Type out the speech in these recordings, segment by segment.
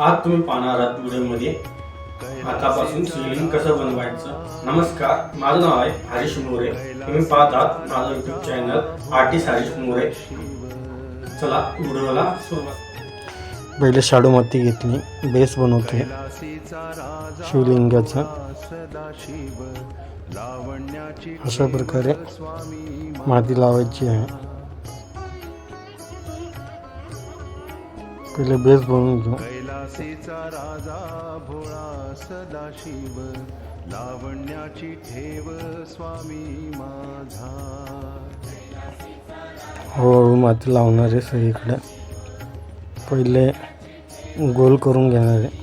आज तुम्ही पाहणार आहात व्हिडिओमध्ये आतापासून शिवलिंग कसं बनवायचं? नमस्कार माझं नाव आहे हरीश मोरे. तुम्ही पाहत आहात माझं YouTube channel artist Harish More. चला व्हिडिओला सुरुवात. पहिले शाडू माती घेतली बेस बनवते. शिवलिंगाचा. अशा प्रकारे माती लावायची आहे. पहिले बेस बनवून घेऊ. कैलासीचा राजा भोळा सदाशिव लावण्याची ठेव स्वामी माझा. हो, हळूहळू माती लावणार आहे सगळीकडे. पहिले गोल करून घेणार आहे.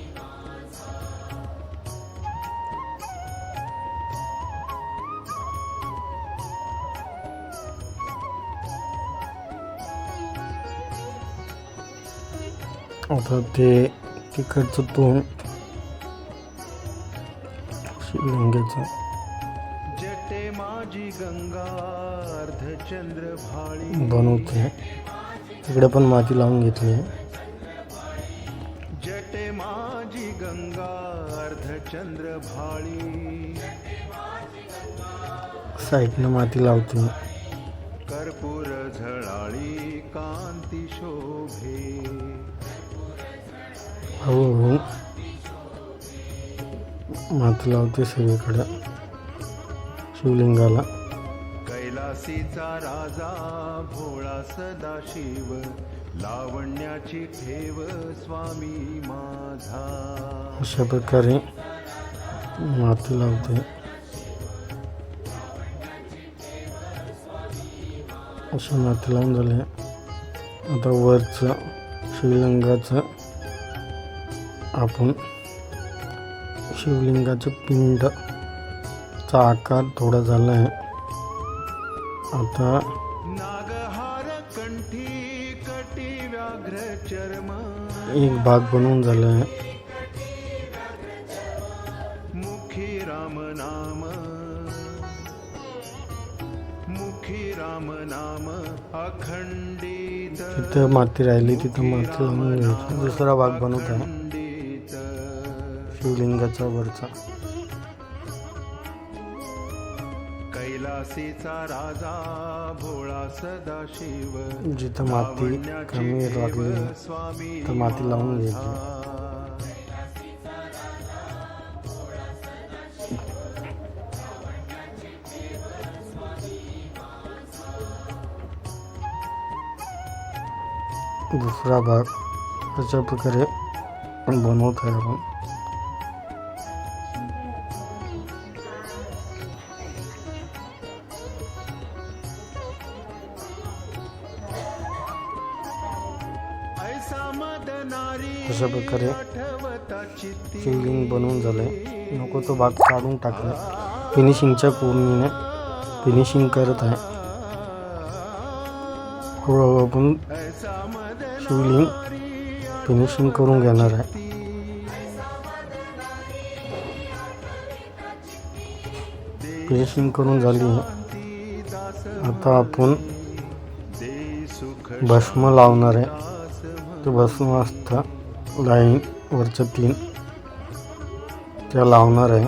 आता ते तिकडचं तोंड. शिवलिंगाचं. जटे माझी गंगा अर्धचंद्र भाळी बनवते तिकडे पण माती लावून घेतली आहे. जटे माझी गंगा अर्धचंद्र भाळी साईडनं माती लावते. हळूहळू माती लावते सगळीकडे. शिवलिंगाला. कैलासीचा राजा भोळा सदाशिव लावण्याची ठेव स्वामी माझा. अशा प्रकारे माती लावते. अशी माती लावून झाले आता वरचं शिवलिंगाचं आपण शिवलिंगाचं पिंडचा आकार थोडा झाला आहे. आता कंठी चर्म एक भाग बनवून झाला आहे. मुखी राम मुखी राम नाम अखंडित तिथं माती राहिली तिथं माती लावून घ्यायची. दुसरा भाग बनवत आहे. शिवलिंगाचा वरचा. कैलासीचा राजा भोळा सदाशिव. जिथं माती कमी लागली तर माती लावून घ्यायची दुसरा भाग अशा प्रकारे बनवत आहे आपण. अशा प्रकारे फिलिंग शिवलिंग बनवून झालंय. नको तो भाग काढून टाकला फिनिशिंगच्या पूर्णीने फिनिशिंग करत आहे. हळूहळू आपण शिवलिंग फिनिशिंग करून घेणार आहे. फिनिशिंग करून झाली आता आपण भस्म लावणार आहे. ते भस्म लाईन वरच्या तीन त्या लावणार आहे.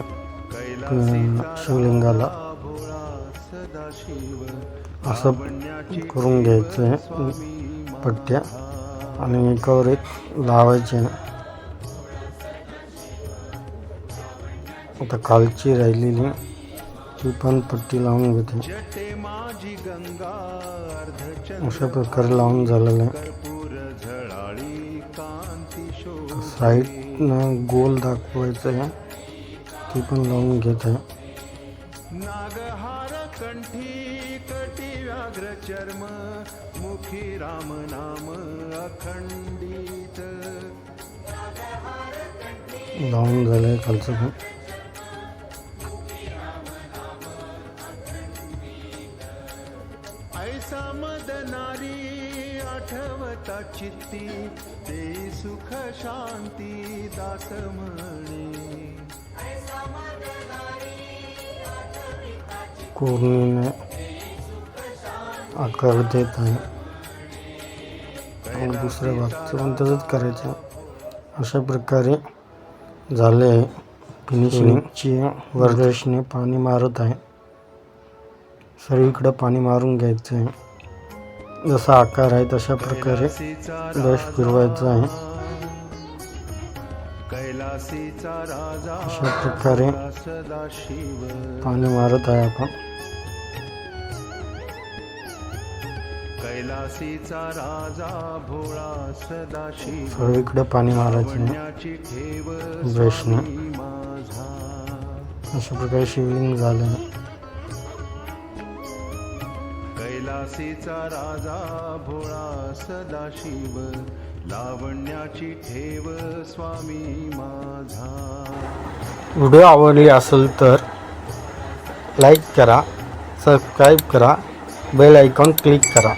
शिवलिंगाला. असं करून घ्यायचं आहे. पट्ट्या आणि एकावर एक लावायचे आता खालची राहिलेली ती पण पट्टी लावून घेते. अशा प्रकारे लावून झालेलं आहे. साईडनं गोल दाखवायचं आहे. ती पण लावून घेत आहे. नागहार कंठी कटी व्याघ्र चर्म मुखी राम नाम अखंडित. लावून झालं आहे खालचं पण. ऐसा मद नारी आठवता चित्ती ते सुख शांती दास म्हणे. आकार देत आहे. आणि दुसऱ्या भागचं पण तसंच करायचं. अशा प्रकारे झाले आहे फिनिशिंगची वर्दर्शने पाणी मारत आहे. सर्वीकडे पाणी मारून घ्यायचं आहे जसा आकार आहे तशा प्रकारे ब्रश फिरवायचा आहे. कैलासीचा राजा अशा प्रकारे पाणी मारत आहे आपण. कैलासीचा राजा भोळा सदाशिव. सर्वीकडे पाणी मारायचं ब्रशने अशा प्रकारे शिवलिंग झालं. आहे राजा भोळा सदाशिव लावण्याची ठेव स्वामी माझा. व्हिडिओ आवडली असेल तर लाईक करा सबस्क्राईब करा बेल आयकॉन क्लिक करा.